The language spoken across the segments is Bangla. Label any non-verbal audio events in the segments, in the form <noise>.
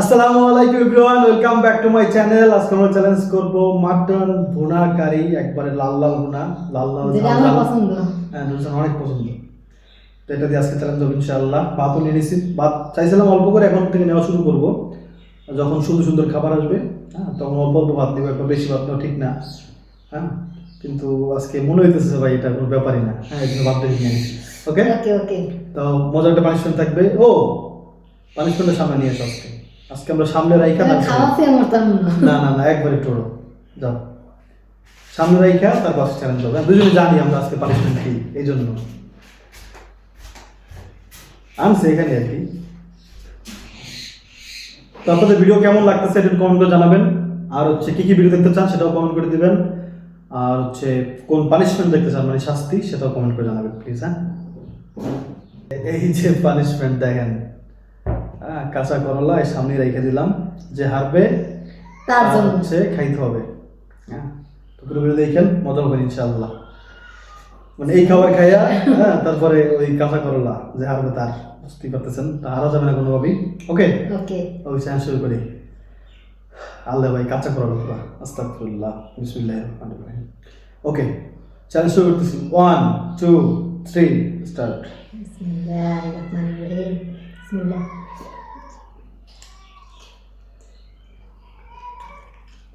আসসালামু আলাইকুম everyone welcome back to my channel. আজকে আমরা চ্যালেঞ্জ করব মাটন ভুনা কারি একবারে লাল লাল ভুনা লাল লাল আমার পছন্দ। হ্যাঁ নুরজান অনেক পছন্দ। তো এটা দিয়ে আজকে চ্যালেঞ্জ হবে ইনশাআল্লাহ। ভাতও নিয়ে নিছি। ভাত চাইছিলাম অল্প করে এখন থেকে নেওয়া শুরু করব। যখন সুন্দর সুন্দর খাবার আসবে হ্যাঁ তখন অল্প অল্প ভাত দেবো একবার বেশি ভাত নেওয়া ঠিক না। হ্যাঁ কিন্তু আজকে মনে হইতেছে ভাই এটা কোনো ব্যাপারই না। হ্যাঁ এই জন্য ভাত বেশি নিয়ে ওকে ওকে ওকে তো মজার একটা পানিশমেন্ট থাকবে। ও পানিশমেন্টের সামনে নিয়ে এসো আজকে। আজকে আমরা সামনে রাইখা না না না না একবারে টোড়ো। যাও। সামনে রাইখা চ্যালেঞ্জ হবে। দুজনে জানি আমরা আজকে পানিশমেন্ট কি এই জন্য। আনছে এখানে আর কি। তো আপনাদের ভিডিও কেমন লাগতেছে এটা কমেন্ট করে জানাবেন। আর হচ্ছে কি কি ভিডিও দেখতে চান সেটাও কমেন্ট করে দিবেন। আর হচ্ছে কোন পানিশমেন্ট দেখতে চান মানে শাস্তি সেটাও কমেন্ট করে জানাবেন প্লিজ হ্যাঁ? এই যে পানিশমেন্ট দেখেন। কাঁচা করলা এই সামনে রেখে দিলাম যে হারবে তার জন্য। হচ্ছে খাইতে হবে। হ্যাঁ তো পুরো ভিডিও দেখেন মজা হবে ইনশাআল্লাহ। মানে এই খাবার খাইয়া হ্যাঁ তারপরে ওই কাঁচা করলা যে হারবে তার বুঝতেই পারতেছেন তা হারা যাবে না কোনোভাবেই। ওকে? ওকে। ওই চ্যানেল শুরু করি। আল্লাহ ভাই কাঁচা করলা পুরা আস্তাগফিরুল্লাহ বিসমিল্লাহির রহমানির রহিম। ওকে চ্যানেল শুরু করতেছি। ওয়ান টু থ্রি স্টার্ট বিসমিল্লাহির রহমানির রহিম। বিসমিল্লাহ।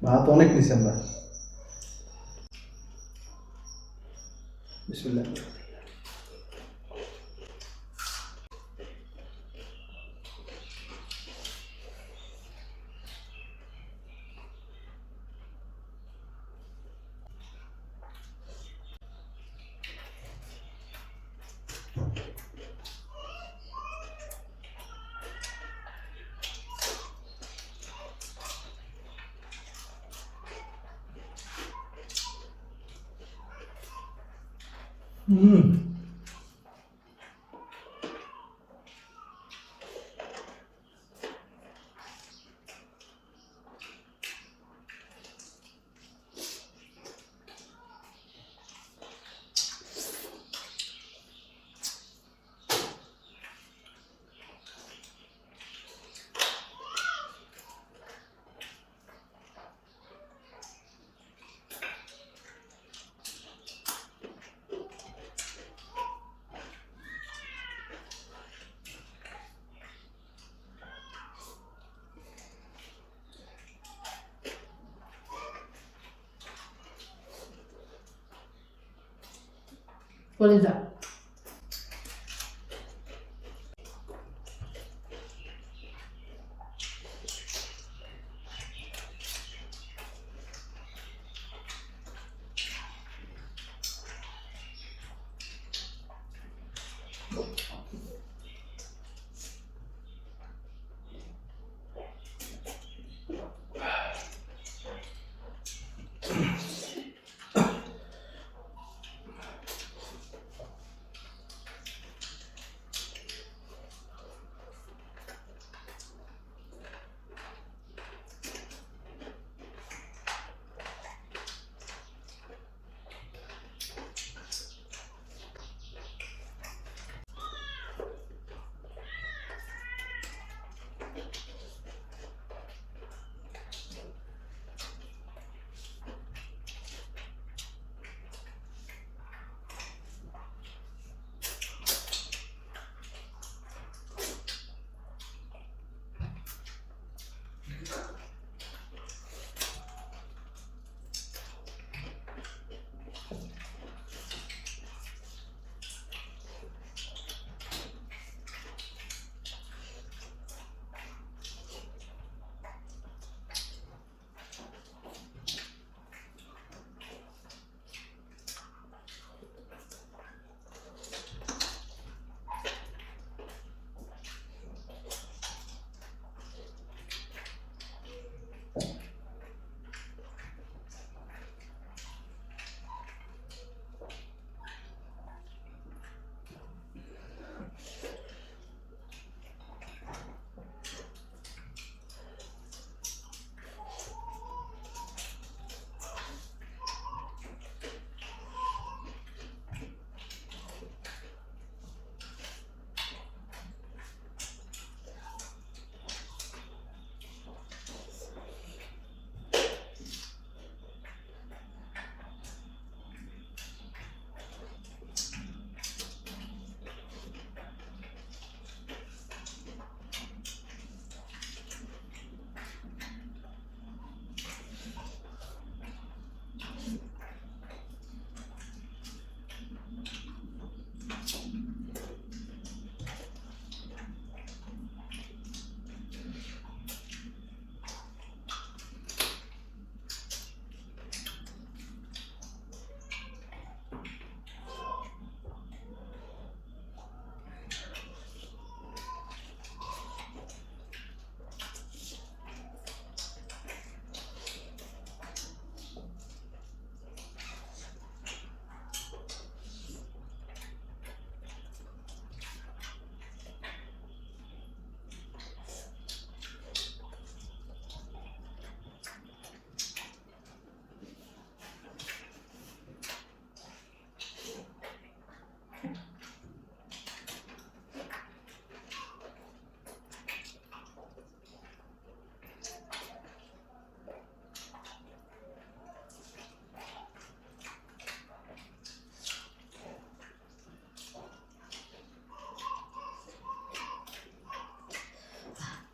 ভাত অনেক নিছি আমরা। বিসমিল্লাহ। 嗯。হুম বলে যা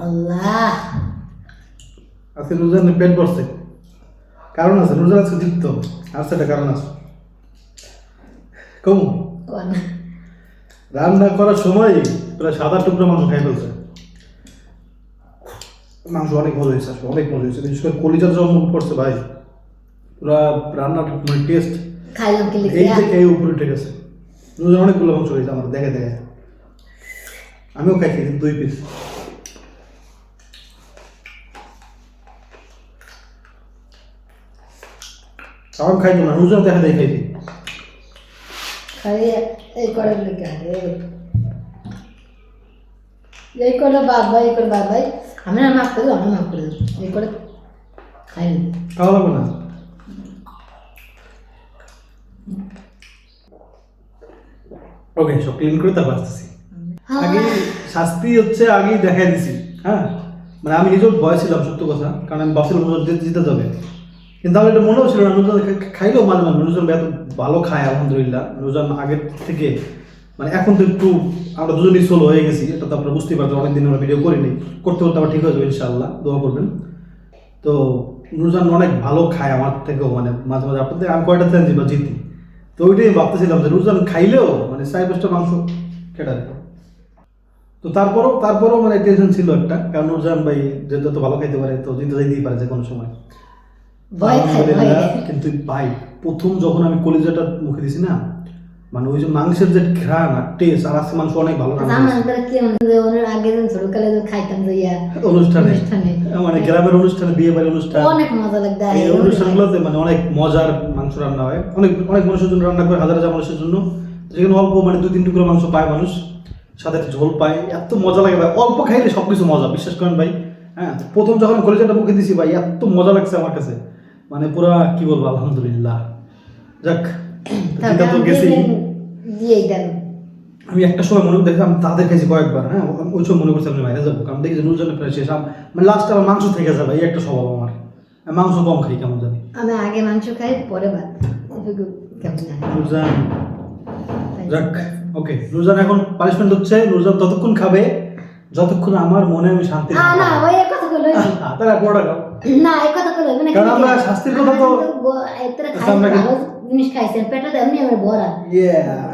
আল্লাহ। আজকে রোজানের পেট ভরছে। কারণ আছে রোজা আজকে জিততো আর সেটা কারণ আছে। কম। রান্না করার সময় প্রায় আট টুকরো মাংস খাই ফেলছে। মাংস অনেক মজা হয়েছে অনেক মজা হয়েছে। বিশেষ করে যখন মুখ পড়ছে ভাই। পুরা রান্নার মানে টেস্ট এই থেকে এই উপরে উঠে গেছে। রোজা অনেকগুলো মাংস হয়েছে আমার দেখে দেখে। আমিও খাইছি দুই পিস কারণ খাইতো না রোজা দেখা দেখে খাইছি। খাই এই করে এই। করে ভাই এই করে আমি না মাফ করে আমি মাফ করে এই করে খাই খাওয়া লাগবে না? ওকে সব ক্লিন করে তারপর আসতেছি। আগে শাস্তি হচ্ছে আগেই দেখাই দিছি হ্যাঁ? মানে আমি নিজেও ভয় ছিলাম, সত্য কথা। কারণ আমি ভাবছিলাম জিতে যাবে। কিন্তু আমার এটা মনেও ছিল না খাইলেও মাঝে মাঝে নুজন এত ভালো খায়, আলহামদুলিল্লাহ। নুজন আগের থেকে মানে এখন তো একটু আমরা দুজনই সোলো হয়ে গেছি, এটা তো আপনারা বুঝতেই পারছেন, অনেকদিন আমরা ভিডিও করিনি। করতে করতে আবার ঠিক হয়ে যাবে, ইনশাআল্লাহ, দোয়া করবেন। তো নুরজান অনেক ভালো খায় আমার থেকেও মানে মাঝে মাঝে আপনাদের, আমি কয়টা চ্যালেঞ্জ বা জিতি। তো ওইটাই ভাবতেছিলাম যে নুরজান খাইলেও মানে সাই পাঁচটা মাংস কেটা তো তারপরও তারপরও মানে টেনশন ছিল একটা। কারণ নুরজান ভাই যে যত ভালো খাইতে পারে তো জিতে যাইতেই পারে যে কোনো সময়। কিন্তু ভাই প্রথম যখন আমি কলিজাটা মুখে দিছি না মানে ওই যে মাংসের যে ঘ্রাণ আর টেস্ট আর আজকে মাংস অনেক ভালো অনুষ্ঠানে। মানে গ্রামের অনুষ্ঠানে বিয়ে বাড়ির অনুষ্ঠান। অনেক মজা লাগতো এই অনুষ্ঠানগুলোতে মানে অনেক মজার মাংস রান্না হয়। অনেক অনেক মানুষের জন্য রান্না করে হাজার হাজার মানুষের জন্য। যেখানে অল্প মানে দুই তিন টুকরো মাংস পায় মানুষ। সাথে ঝোল পায় এত মজা লাগে ভাই। অল্প খাইলে সব কিছু মজা বিশ্বাস করেন ভাই। হ্যাঁ প্রথম যখন কলেজাটা মুখে দিছি ভাই এত মজা লাগছে আমার কাছে। মানে পুরা কি বলব আলহামদুলিল্লাহ। যাক তো গেছি আমি একটা সময় মনে দেখলাম তাদের কাছে কয়েকবার হ্যাঁ ওই সময় মনে করছি আমি বাইরে যাব। কারণ দেখি যে নুরজনের প্রায় শেষ। আম- মানে লাস্ট আমার মাংস থেকে যাবে এই একটা স্বভাব আমার। মাংস কম খাই কেমন জানি। আমি আগে মাংস খাই পরে ভাত। কেমন জানি যাক। ওকে নুরজান এখন পানিশমেন্ট হচ্ছে। নুরজান ততক্ষণ খাবে যতক্ষণ আমার মনে আমি শান্তি আ, না ওই এক কথা কইলো তাহলে পুরোটা খাও। না এই কথা কইলো মানে কারণ আমরা শাস্তির কথা তো- এতটা আচ্ছা, খাই জিনিস খাইছেন পেটে এমনি আমার ভরা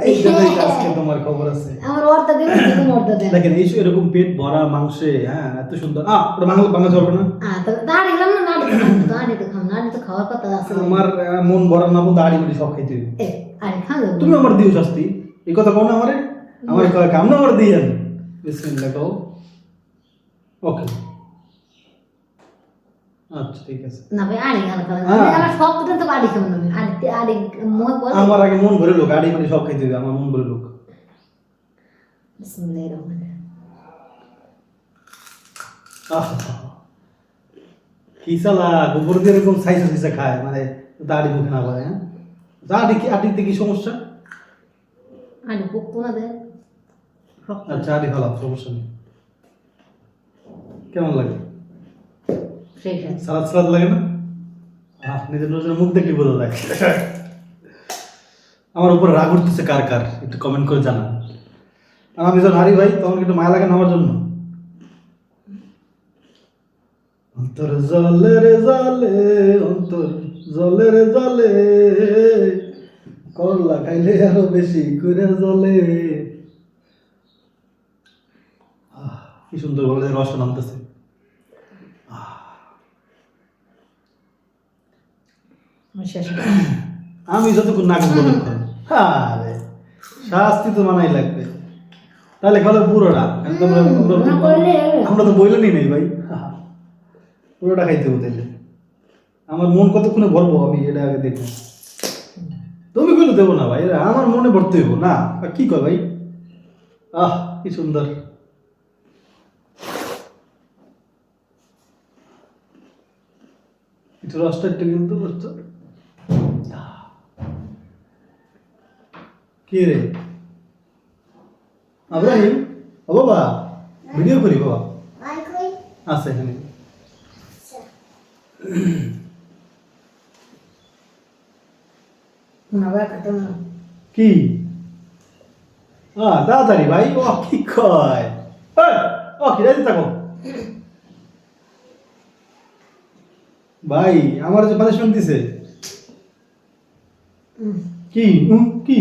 এই জন্যই তো আজকে তোমার খবর আছে। আমার অর্ধ দেবে তুমি অর্ধ দেন দেখেন এই এরকম পেট ভরা মাংসে হ্যাঁ এত সুন্দর। আহ ওটা বাংলা বাংলা চলবে না? আ তো দাঁড়ি গেলাম না নাড়ি দাঁড়ি তো খাও নাড়ি তো খাওয়ার কথা আছে। আমার মন ভরা না বলতে মুড়ি সব খাইতে হবে। এ আরে খাও তুমি আমার দিও শাস্তি। এই কথা কও না আমারে? আমার কয় কাম না আমার দিয়েন বিসমিল্লাহ কও। ওকে। আচ্ছা ঠিক আছে। না ভাই আড়ি গাল হ্যাঁ। আমার সব তো তো আড়ি খাব না আড়ি আড়ি মই বল। আমার আগে মন ভরে লোক আড়ি মানে সব খাইতে হবে আমার মন ভরে লোক। বিসমিল্লাহির রহমানির আহ কি সালা গোবর দিয়ে এরকম সাইজ সাইজে খায় মানে দাড়ি মুখে না পারে হ্যাঁ? দাড়ি কি আটিতে কি সমস্যা। পোক্ত না দেয় শক্ত। আচ্ছা আড়ি ভালো সমস্যা নেই কেমন লাগে সালাদ সালাদ লাগে না আহ নিজের নিজের মুখ দেখলে বোঝা যায় আমার উপর রাগ উঠতেছে কার কার একটু কমেন্ট করে জানান আর আমি যখন হারি ভাই তখন একটু মায়া লাগে না আমার জন্য অন্তর জলে রে জলে অন্তর জলে রে জলে করলা খাইলে আরও বেশি করে জলে কি সুন্দর বলে রসটা নামতেছে। আমি <coughs> যতক্ষণ না করব আরে শাস্তি তো মানাই লাগবে। তাহলে খালো পুরোটা আমরা- তো বইলেনই নেই ভাই। পুরোটা খাইতে তাইলে। আমার মন কতক্ষণে ভরবো আমি এটা আগে দেখব। তুমি কইলে দেবো না ভাই আমার মনে ভরতে হইব। না কি কয় ভাই? আহ কি সুন্দর। একটু রসটা একটু কিন্তু কি রে? আব্রাহিম ও বাবা ভিডিও করি বাবা। আছে এখানে। কি? হ্যাঁ তাড়াতাড়ি ভাই। ও কি কয়? ও কি রাজি থাকো। ভাই আমার যে মানে শুনতেছে। কি? কি?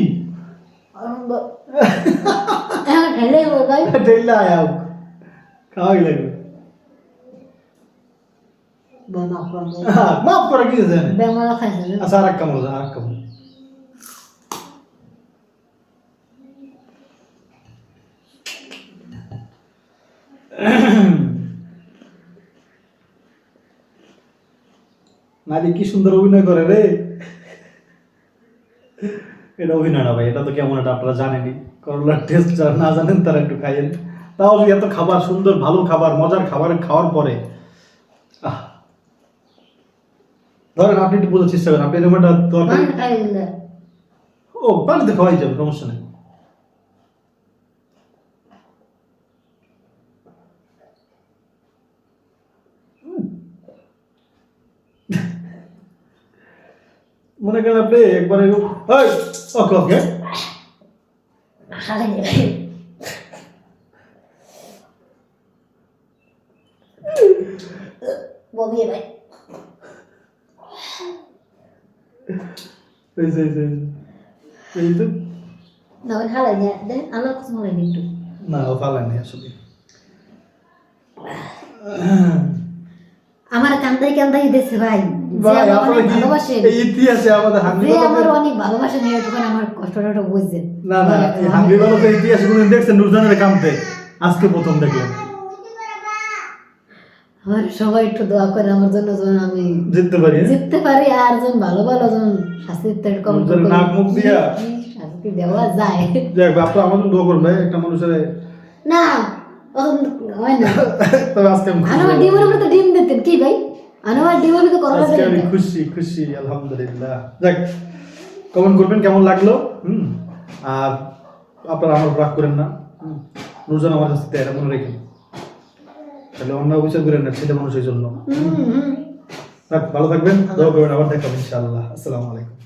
ঢেলে আয়া খাওয়াই লাগবে। মাফ করা হ্যাঁ, কি আছে আচ্ছা আর এক কামড় আর এক কামড়। নারী কি সুন্দর অভিনয় করে রে? এটা অভিনয় না ভাই এটা তো কেমন এটা আপনারা জানেনই। করলার টেস্ট যারা না জানেন তারা একটু খাইয়েন। তাও এত খাবার সুন্দর ভালো খাবার মজার খাবার খাওয়ার পরে। আহ। ধরেন আপনি একটু বোঝার চেষ্টা করেন আপনি এরকম একটা তরকারি ও পানিতে খাওয়াই যাবে সমস্যা নেই। মনে করেন আপনি একবারে ওই ওকে ওকে খাই দিলে। ববিয়ে ভাই এই যে এই যে এই যে। না ওই হালাই দেন দেন আলো কিছু মনে নেই একটু। না ও ফালানি আসলে। আমার কান্দাই কান্দাই দেশে ভাই। যে ভাই আমার আপনারা অনেক কি ভালোবাসে। ইতিহাসে আমাদের হাঙ্গি আমার অনেক ভালোবাসে নিয়ে তখন আমার কষ্টটা বুঝছেন না না এই হাঙ্গি বালকের ইতিহাসে কোনদিন দেখছেন নুরজানের কামতে আজকে প্রথম দেখলেন আমার সবাই একটু দোয়া করে আমার জন্য যেন আমি জিততে পারি হ্যাঁ? জিততে পারি আর যেন ভালো ভালো যেন শাস্তি দিতে কম নাক মুখ দিয়া? শাস্তি দেওয়া যায়। যাক আপনার আমাদের দোয়া করবে একটা মানুষের না তখন হয় না তবে আজকে আমি খুশি আনোয়ার ডিমের উপরে তো ডিম দিতেন। কি ভাই? আনোয়ার ডিমের তো করলা আজকে আমি খুশি খুশি আলহামদুলিল্লাহ। যাক কমেন্ট করবেন কেমন লাগল? হুম আর আপনারা আমার রাগ করেন না। নুরজান আমার কাছে এটা মনে রেখেন। তাহলে অন্য অভিযোগ করেন না ছেলে মানুষ এই জন্য ভালো থাকবেন দোয়া করবেন আবার দেখাবেন ইনশাআল্লাহ। আসসালামু আলাইকুম।